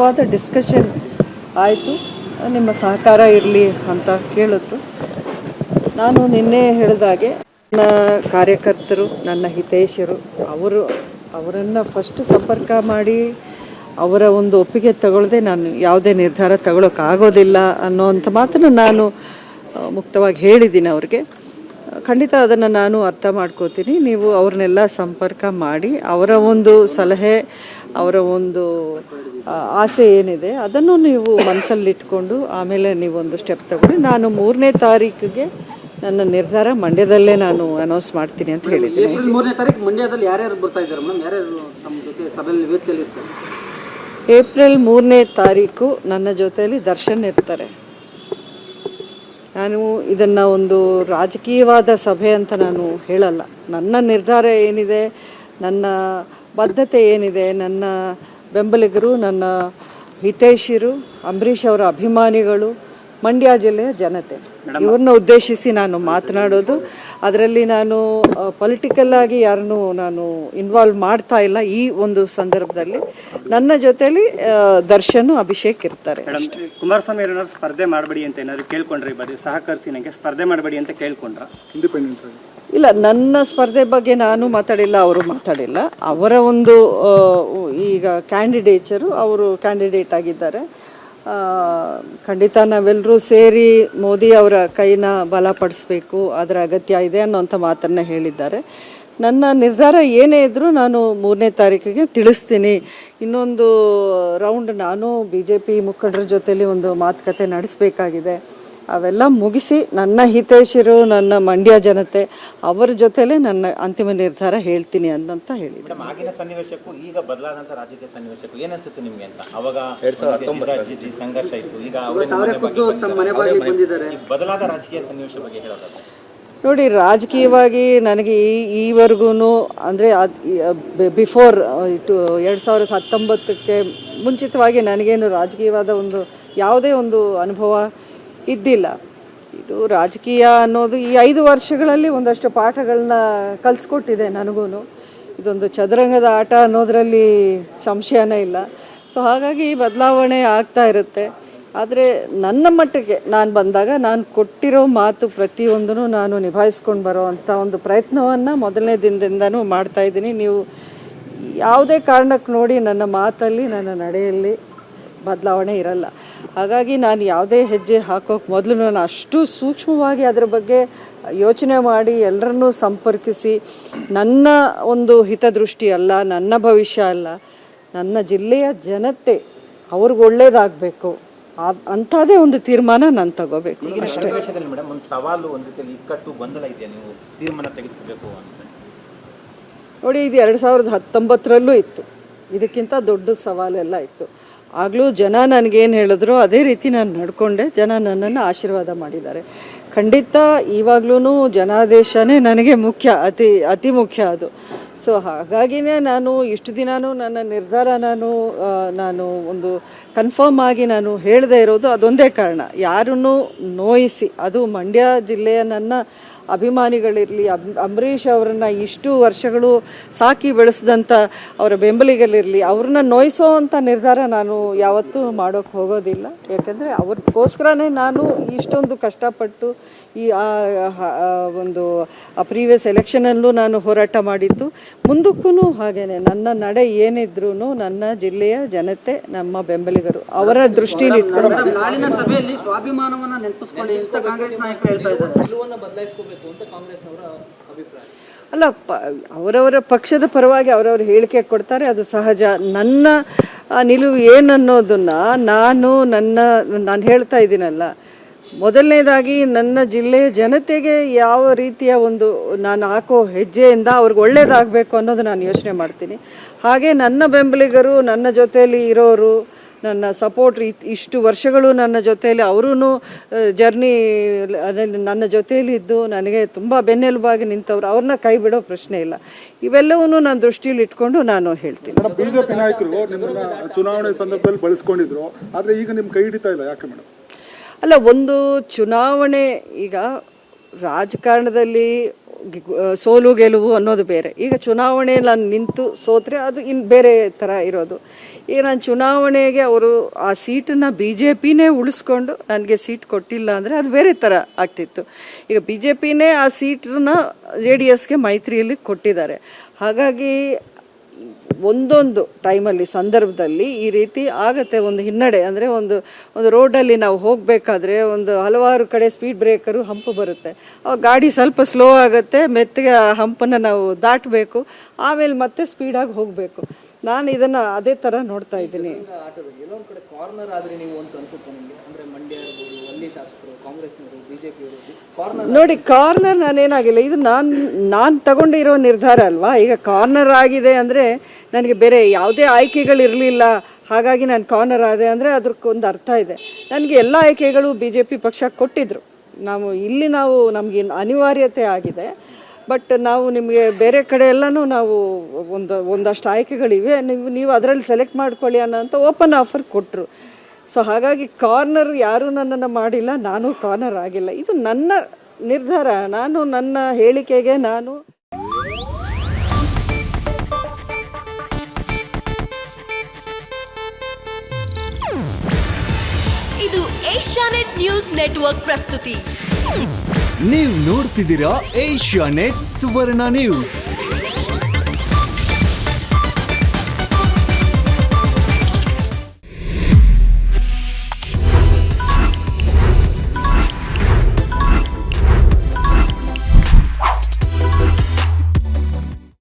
ವಿಸ್ತೃತವಾದ ಡಿಸ್ಕಷನ್ ಆಯಿತು. ನಿಮ್ಮ ಸಹಕಾರ ಇರಲಿ ಅಂತ ಕೇಳಿದ್ರು. ನಾನು ನಿನ್ನೆ ಹೇಳಿದಾಗೆ ನನ್ನ ಕಾರ್ಯಕರ್ತರು, ನನ್ನ ಹಿತೈಷರು ಅವರು, ಅವರನ್ನು ಫಸ್ಟ್ ಸಂಪರ್ಕ ಮಾಡಿ ಅವರ ಒಂದು ಒಪ್ಪಿಗೆ ತಗೊಳ್ಳದೆ ನಾನು ಯಾವುದೇ ನಿರ್ಧಾರ ತಗೊಳ್ಳೋಕ್ಕಾಗೋದಿಲ್ಲ ಅನ್ನೋವಂಥ ಮಾತನ್ನು ನಾನು, ಮುಕ್ತವಾಗಿ ಹೇಳಿದ್ದೀನಿ ಅವ್ರಿಗೆ. ಖಂಡಿತ ಅದನ್ನು ನಾನು ಅರ್ಥ ಮಾಡ್ಕೋತೀನಿ. ನೀವು ಅವ್ರನ್ನೆಲ್ಲ ಸಂಪರ್ಕ ಮಾಡಿ ಅವರ ಒಂದು ಸಲಹೆ ಅವರ ಒಂದು ಆಸೆ ಏನಿದೆ ಅದನ್ನು ನೀವು ಮನಸ್ಸಲ್ಲಿಟ್ಕೊಂಡು ಆಮೇಲೆ ನೀವೊಂದು ಸ್ಟೆಪ್ ತಗೊಂಡು ನಾನು ಮೂರನೇ ತಾರೀಕಿಗೆ ನನ್ನ ನಿರ್ಧಾರ ಮಂಡ್ಯದಲ್ಲೇ ನಾನು ಅನೌನ್ಸ್ ಮಾಡ್ತೀನಿ ಅಂತ ಹೇಳಿದ್ದೀನಿ. ಏಪ್ರಿಲ್ ಮೂರನೇ ತಾರೀಕು ಮಂಡ್ಯದಲ್ಲಿ ಯಾರ್ಯಾರು ಬರ್ತಾ ಇದ್ದಾರೆ ಮೇಡಮ್? ಯಾರ್ಯಾರು ನಮ್ಮ ಜೊತೆ ಸಭೆಯಲ್ಲಿ ವೇದಿಕೆಯಲ್ಲಿ ಇರ್ತಾರೆ? ಏಪ್ರಿಲ್ ಮೂರನೇ ತಾರೀಕು ನನ್ನ ಜೊತೆಯಲ್ಲಿ ದರ್ಶನ್ ಇರ್ತಾರೆ. ನಾನು ಇದನ್ನು ಒಂದು ರಾಜಕೀಯವಾದ ಸಭೆ ಅಂತ ನಾನು ಹೇಳಲ್ಲ. ನನ್ನ ನಿರ್ಧಾರ ಏನಿದೆ, ನನ್ನ ಬದ್ಧತೆ ಏನಿದೆ, ನನ್ನ ಬೆಂಬಲಿಗರು, ನನ್ನ ಹಿತೈಷಿರು ಅಂಬರೀಷ್ ಅವರ ಅಭಿಮಾನಿಗಳು ಮಂಡ್ಯ ಜಿಲ್ಲೆಯ ಜನತೆ. ಇವ್ರನ್ನ ಉದ್ದೇಶಿಸಿ ನಾನು ಮಾತನಾಡೋದು. ಅದರಲ್ಲಿ ನಾನು ಪೊಲಿಟಿಕಲ್ ಆಗಿ ಯಾರನ್ನು ನಾನು ಇನ್ವಾಲ್ವ್ ಮಾಡ್ತಾ ಇಲ್ಲ ಈ ಒಂದು ಸಂದರ್ಭದಲ್ಲಿ. ನನ್ನ ಜೊತೆಯಲ್ಲಿ ದರ್ಶನ್ ಅಭಿಷೇಕ್ ಇರ್ತಾರೆ ಕುಮಾರಸ್ವಾಮಿ ಏನಾದ್ರು ಸ್ಪರ್ಧೆ ಮಾಡಬೇಡಿ ಅಂತ ಏನಾದ್ರು ಕೇಳ್ಕೊಂಡ್ರೆ ಬರೀ? ಸಹಕರಿಸಿ ನನಗೆ ಸ್ಪರ್ಧೆ ಮಾಡಬೇಡಿ ಅಂತ ಕೇಳ್ಕೊಂಡ್ರ? ಇಂಡಿಪೆಂಡೆಂಟ್ ಇಲ್ಲ ನನ್ನ ಸ್ಪರ್ಧೆ ಬಗ್ಗೆ ನಾನು ಮಾತಾಡಿಲ್ಲ ಅವರು ಮಾತಾಡಿಲ್ಲ. ಅವರ ಒಂದು ಈಗ ಕ್ಯಾಂಡಿಡೇಚರು ಅವರು ಕ್ಯಾಂಡಿಡೇಟ್ ಆಗಿದ್ದಾರೆ. ಖಂಡಿತ ನಾವೆಲ್ಲರೂ ಸೇರಿ ಮೋದಿ ಅವರ ಕೈನ ಬಲಪಡಿಸಬೇಕು ಅದರ ಅಗತ್ಯ ಇದೆ ಅನ್ನೋಂಥ ಮಾತನ್ನು ಹೇಳಿದ್ದಾರೆ. ನನ್ನ ನಿರ್ಧಾರ ಏನೇ ಇದ್ದರೂ ನಾನು ಮೂರನೇ ತಾರೀಕಿಗೆ ತಿಳಿಸ್ತೀನಿ. ಇನ್ನೊಂದು ರೌಂಡ್ ನಾನು ಬಿ ಜೆ ಪಿ ಮುಖಂಡರ ಜೊತೆಲಿ ಒಂದು ಮಾತುಕತೆ ನಡೆಸಬೇಕಾಗಿದೆ. ಅವೆಲ್ಲ ಮುಗಿಸಿ ನನ್ನ ಹಿತೇಶಿರು ನನ್ನ ಮಂಡ್ಯ ಜನತೆ ಅವರ ಜೊತೆಲೇ ನನ್ನ ಅಂತಿಮ ನಿರ್ಧಾರ ಹೇಳ್ತೀನಿ ಅಂತ ಹೇಳಿದ್ರು ಆಗಿನ ಸನ್ನಿವೇಶಕ್ಕೂ ಈಗ ಬದಲಾದಂತ ರಾಜಕೀಯ ಸನ್ನಿವೇಶಕ್ಕೂ ಏನ್ ಅನ್ಸುತ್ತೆ ನಿಮ್ಗೆ ಅಂತ? ಅವಾಗ ಜಿದ್ದಿ ಸಂಘರ್ಷ ಇತ್ತು. ಈಗ ಬದಲಾದ ರಾಜಕೀಯ ಸನ್ನಿವೇಶ ಬಗ್ಗೆ ಹೇಳೋದಾದ್ರೆ ನೋಡಿ ರಾಜಕೀಯವಾಗಿ ನನಗೆ ಈ ಈವರೆಗೂ ಅಂದರೆ ಅದು ಬಿಫೋರ್ ಇಟ್ಟು ಎರಡು ಸಾವಿರದ ಹತ್ತೊಂಬತ್ತಕ್ಕೆ ಮುಂಚಿತವಾಗಿ ನನಗೇನು ರಾಜಕೀಯವಾದ ಒಂದು ಯಾವುದೇ ಒಂದು ಅನುಭವ ಇದ್ದಿಲ್ಲ. ಇದು ರಾಜಕೀಯ ಅನ್ನೋದು ಈ ಐದು ವರ್ಷಗಳಲ್ಲಿ ಒಂದಷ್ಟು ಪಾಠಗಳನ್ನ ಕಲಿಸ್ಕೊಟ್ಟಿದೆ ನನಗೂ ಇದೊಂದು ಚದುರಂಗದ ಆಟ ಅನ್ನೋದರಲ್ಲಿ ಸಂಶಯನೇ ಇಲ್ಲ. ಸೊ ಹಾಗಾಗಿ ಬದಲಾವಣೆ ಆಗ್ತಾ ಇರುತ್ತೆ. ಆದರೆ ನನ್ನ ಮಟ್ಟಿಗೆ ನಾನು ಬಂದಾಗ ನಾನು ಕೊಟ್ಟಿರೋ ಮಾತು ಪ್ರತಿಯೊಂದನ್ನು ನಾನು ನಿಭಾಯಿಸ್ಕೊಂಡು ಬರೋ ಅಂಥ ಒಂದು ಪ್ರಯತ್ನವನ್ನು ಮೊದಲನೇ ದಿನದಿಂದನೂ ಮಾಡ್ತಾ ಇದ್ದೀನಿ. ನೀವು ಯಾವುದೇ ಕಾರಣಕ್ಕೆ ನೋಡಿ ನನ್ನ ಮಾತಲ್ಲಿ, ನನ್ನ ನಡೆಯಲ್ಲಿ ಬದಲಾವಣೆ ಇರಲ್ಲ. ಹಾಗಾಗಿ ನಾನು ಯಾವುದೇ ಹೆಜ್ಜೆ ಹಾಕೋಕೆ ಮೊದಲು ನಾನು ಅಷ್ಟು ಸೂಕ್ಷ್ಮವಾಗಿ ಅದರ ಬಗ್ಗೆ ಯೋಚನೆ ಮಾಡಿ ಎಲ್ಲರನ್ನೂ ಸಂಪರ್ಕಿಸಿ ನನ್ನ ಒಂದು ಹಿತದೃಷ್ಟಿ ಅಲ್ಲ ನನ್ನ ಭವಿಷ್ಯ ಅಲ್ಲ ನನ್ನ ಜಿಲ್ಲೆಯ ಜನತೆ ಅವ್ರಿಗೆ ಒಳ್ಳೇದಾಗಬೇಕು. ಅಂಥದ್ದೇ ಒಂದು ತೀರ್ಮಾನ ನಾನು ತಗೋಬೇಕು. ಈಗಿನ ಸನ್ನಿವೇಶದಲ್ಲಿ ಮೇಡಮ್ ಒಂದು ಸವಾಲು ಒಂದು ರೀತಿಯಲ್ಲಿ ಇಕ್ಕಟ್ಟು ಗೊಂದಲ ಇದೆಯಾ ನೀವು ತೀರ್ಮಾನ ತೆಗೆದುಕೋಬೇಕು ಅಂತ? ನೋಡಿ ಇದು ಎರಡು ಸಾವಿರದ ಹತ್ತೊಂಬತ್ತರಲ್ಲೂ ಇತ್ತು. ಇದಕ್ಕಿಂತ ದೊಡ್ಡ ಸವಾಲೆಲ್ಲ ಇತ್ತು. ಆಗಲೂ ಜನ ನನಗೇನು ಹೇಳಿದ್ರು, ಅದೇ ರೀತಿ ನಾನು ನಡ್ಕೊಂಡೆ, ಜನ ನನ್ನನ್ನು ಆಶೀರ್ವಾದ ಮಾಡಿದ್ದಾರೆ. ಖಂಡಿತ ಇವಾಗ್ಲೂ ಜನಾದೇಶನೇ ನನಗೆ ಮುಖ್ಯ, ಅತಿ ಅತಿ ಮುಖ್ಯ ಅದು. ಸೊ ಹಾಗಾಗಿನೇ ನಾನು ಇಷ್ಟು ದಿನಾನು ನನ್ನ ನಿರ್ಧಾರ ನಾನು ನಾನು ಒಂದು ಕನ್ಫರ್ಮ್ ಆಗಿ ನಾನು ಹೇಳದೇ ಇರೋದು ಅದೊಂದೇ ಕಾರಣ. ಯಾರನ್ನು ನೋಯಿಸಿ, ಅದು ಮಂಡ್ಯ ಜಿಲ್ಲೆಯ ನನ್ನ ಅಭಿಮಾನಿಗಳಿರಲಿ ಅಬ್ ಅಂಬರೀಷ್ ಅವರನ್ನು ಇಷ್ಟು ವರ್ಷಗಳು ಸಾಕಿ ಬೆಳೆಸಿದಂಥ ಅವರ ಬೆಂಬಲಿಗಲಿರಲಿ ಅವ್ರನ್ನ ನೋಯಿಸೋ ಅಂಥ ನಿರ್ಧಾರ ನಾನು ಯಾವತ್ತೂ ಮಾಡೋಕ್ಕೆ ಹೋಗೋದಿಲ್ಲ. ಯಾಕಂದರೆ ಅವ್ರಿಗೋಸ್ಕರನೇ ನಾನು ಇಷ್ಟೊಂದು ಕಷ್ಟಪಟ್ಟು ಈ ಆ, ಒಂದು ಪ್ರೀವಿಯಸ್ ಎಲೆಕ್ಷನಲ್ಲೂ ನಾನು ಹೋರಾಟ ಮಾಡಿದ್ದು. ಮುಂದಕ್ಕೂ ಹಾಗೇನೆ ನನ್ನ ನಡೆ ಏನಿದ್ರೂ ನನ್ನ ಜಿಲ್ಲೆಯ ಜನತೆ ನಮ್ಮ ಬೆಂಬಲಿಗರು ಅವರ ದೃಷ್ಟಿಯಲ್ಲಿ ಇಟ್ಕೊಂಡು ಅಂತ ಕಾಂಗ್ರೆಸ್ ನಾಯಕರು ಅಲ್ಲ, ಪ, ಅವರವರ ಪಕ್ಷದ ಪರವಾಗಿ ಅವರವರು ಹೇಳಿಕೆ ಕೊಡ್ತಾರೆ, ಅದು ಸಹಜ. ನನ್ನ ನಿಲುವು ಏನನ್ನೋದನ್ನು ನಾನು ನನ್ನ, ನಾನು ಹೇಳ್ತಾ ಇದ್ದೀನಲ್ಲ. ಮೊದಲನೇದಾಗಿ ನನ್ನ ಜಿಲ್ಲೆಯ ಜನತೆಗೆ ಯಾವ ರೀತಿಯ ಒಂದು ನಾನು ಹಾಕೋ ಹೆಜ್ಜೆಯಿಂದ ಅವ್ರಿಗೆ ಒಳ್ಳೇದಾಗಬೇಕು ಅನ್ನೋದು ನಾನು ಯೋಚನೆ ಮಾಡ್ತೀನಿ. ಹಾಗೆ ನನ್ನ ಬೆಂಬಲಿಗರು, ನನ್ನ ಜೊತೆಯಲ್ಲಿ ಇರೋರು ನನ್ನ ಸಪೋರ್ಟ್ ಇಷ್ಟು ವರ್ಷಗಳು ನನ್ನ ಜೊತೆಯಲ್ಲಿ ಅವರೂ ಜರ್ನಿ ನನ್ನ ಜೊತೆಯಲ್ಲಿ ಇದ್ದು ನನಗೆ ತುಂಬ ಬೆನ್ನೆಲುಬಾಗಿ ನಿಂತವ್ರು. ಅವ್ರನ್ನ ಕೈ ಬಿಡೋ ಪ್ರಶ್ನೆ ಇಲ್ಲ. ಇವೆಲ್ಲವನ್ನೂ ನಾನು ದೃಷ್ಟಿಯಲ್ಲಿ ಇಟ್ಕೊಂಡು ನಾನು ಹೇಳ್ತೀನಿ. ಬಿಜೆಪಿ ನಾಯಕರು ಚುನಾವಣೆ ಸಂದರ್ಭದಲ್ಲಿ ಬಳಸ್ಕೊಂಡಿದ್ರು ಆದರೆ ಈಗ ನಿಮ್ಮ ಕೈ ಹಿಡಿತಾ ಇಲ್ಲ ಯಾಕೆ ಮೇಡಮ್ ಅಲ್ಲ ಒಂದು ಚುನಾವಣೆ ಈಗ ರಾಜಕಾರಣದಲ್ಲಿ ಸೋಲು ಗೆಲುವು ಅನ್ನೋದು ಬೇರೆ. ಈಗ ಚುನಾವಣೆ ನಾನು ನಿಂತು ಸೋತ್ರೆ ಅದು ಇನ್ನು ಬೇರೆ ಥರ ಇರೋದು. ಈಗ ನಾನು ಚುನಾವಣೆಗೆ ಅವರು ಆ ಸೀಟನ್ನು ಬಿ ಜೆ ಪಿನೇ ಉಳಿಸ್ಕೊಂಡು ನನಗೆ ಸೀಟ್ ಕೊಟ್ಟಿಲ್ಲ ಅಂದರೆ ಅದು ಬೇರೆ ಥರ ಆಗ್ತಿತ್ತು. ಈಗ ಬಿ ಜೆ ಪಿನೇ ಆ ಸೀಟನ್ನ ಜೆ ಡಿ ಎಸ್ಗೆ ಮೈತ್ರಿಯಲ್ಲಿ ಕೊಟ್ಟಿದ್ದಾರೆ. ಹಾಗಾಗಿ ಒಂದೊಂದು ಟೈಮಲ್ಲಿ ಸಂದರ್ಭದಲ್ಲಿ ಈ ರೀತಿ ಆಗುತ್ತೆ ಒಂದು ಹಿನ್ನಡೆ. ಅಂದರೆ ಒಂದು ಒಂದು ರೋಡಲ್ಲಿ ನಾವು ಹೋಗಬೇಕಾದ್ರೆ ಒಂದು ಹಲವಾರು ಕಡೆ ಸ್ಪೀಡ್ ಬ್ರೇಕರು ಹಂಪು ಬರುತ್ತೆ. ಗಾಡಿ ಸ್ವಲ್ಪ ಸ್ಲೋ ಆಗುತ್ತೆ, ಮೆತ್ತಗೆ ಆ ಹಂಪನ್ನು ನಾವು ದಾಟಬೇಕು, ಆಮೇಲೆ ಮತ್ತೆ ಸ್ಪೀಡಾಗಿ ಹೋಗಬೇಕು. ನಾನು ಇದನ್ನು ಅದೇ ಥರ ನೋಡ್ತಾ ಇದ್ದೀನಿ. ನೋಡಿ ಕಾರ್ನರ್ ನಾನೇನಾಗಿಲ್ಲ. ಇದು ನಾನು ನಾನು ತಗೊಂಡಿರೋ ನಿರ್ಧಾರ ಅಲ್ವಾ? ಈಗ ಕಾರ್ನರ್ ಆಗಿದೆ ಅಂದರೆ ನನಗೆ ಬೇರೆ ಯಾವುದೇ ಆಯ್ಕೆಗಳಿರಲಿಲ್ಲ. ಹಾಗಾಗಿ ನಾನು ಕಾರ್ನರ್ ಆದೆ ಅಂದರೆ ಅದಕ್ಕೊಂದು ಅರ್ಥ ಇದೆ. ನನಗೆ ಎಲ್ಲ ಆಯ್ಕೆಗಳು ಬಿ ಜೆ ಪಿ ಪಕ್ಷ ಕೊಟ್ಟಿದ್ದರು ನಾವು, ಇಲ್ಲಿ ನಾವು ನಮಗೆ ಅನಿವಾರ್ಯತೆ ಆಗಿದೆ. ಬಟ್ ನಾವು ನಿಮಗೆ ಬೇರೆ ಕಡೆ ಎಲ್ಲನೂ ನಾವು ಒಂದು, ಒಂದಷ್ಟು ಆಯ್ಕೆಗಳಿವೆ. ನೀವು ನೀವು ಅದರಲ್ಲಿ ಸೆಲೆಕ್ಟ್ ಮಾಡ್ಕೊಳ್ಳಿ ಅನ್ನೋಂಥ ಓಪನ್ ಆಫರ್ ಕೊಟ್ಟರು ಸೊ ಹಾಗಾಗಿ ಕಾರ್ನರ್ ಯಾರೂ ನನ್ನನ್ನು ಮಾಡಿಲ್ಲ ನಾನು ಕಾರ್ನರ್ ಆಗಿಲ್ಲ. ಇದು ನನ್ನ ನಿರ್ಧಾರ. ನಾನು ನನ್ನ ಹೇಳಿಕೆಗೆ ನಾನು ಇದು ಏಷ್ಯಾನೆಟ್ ನ್ಯೂಸ್ ನೆಟ್ವರ್ಕ್ ಪ್ರಸ್ತುತಿ. ನೀವು ನೋಡ್ತಿದ್ದೀರಾ ಏಷ್ಯಾ ನೆಟ್ ಸುವರ್ಣ ನ್ಯೂಸ್.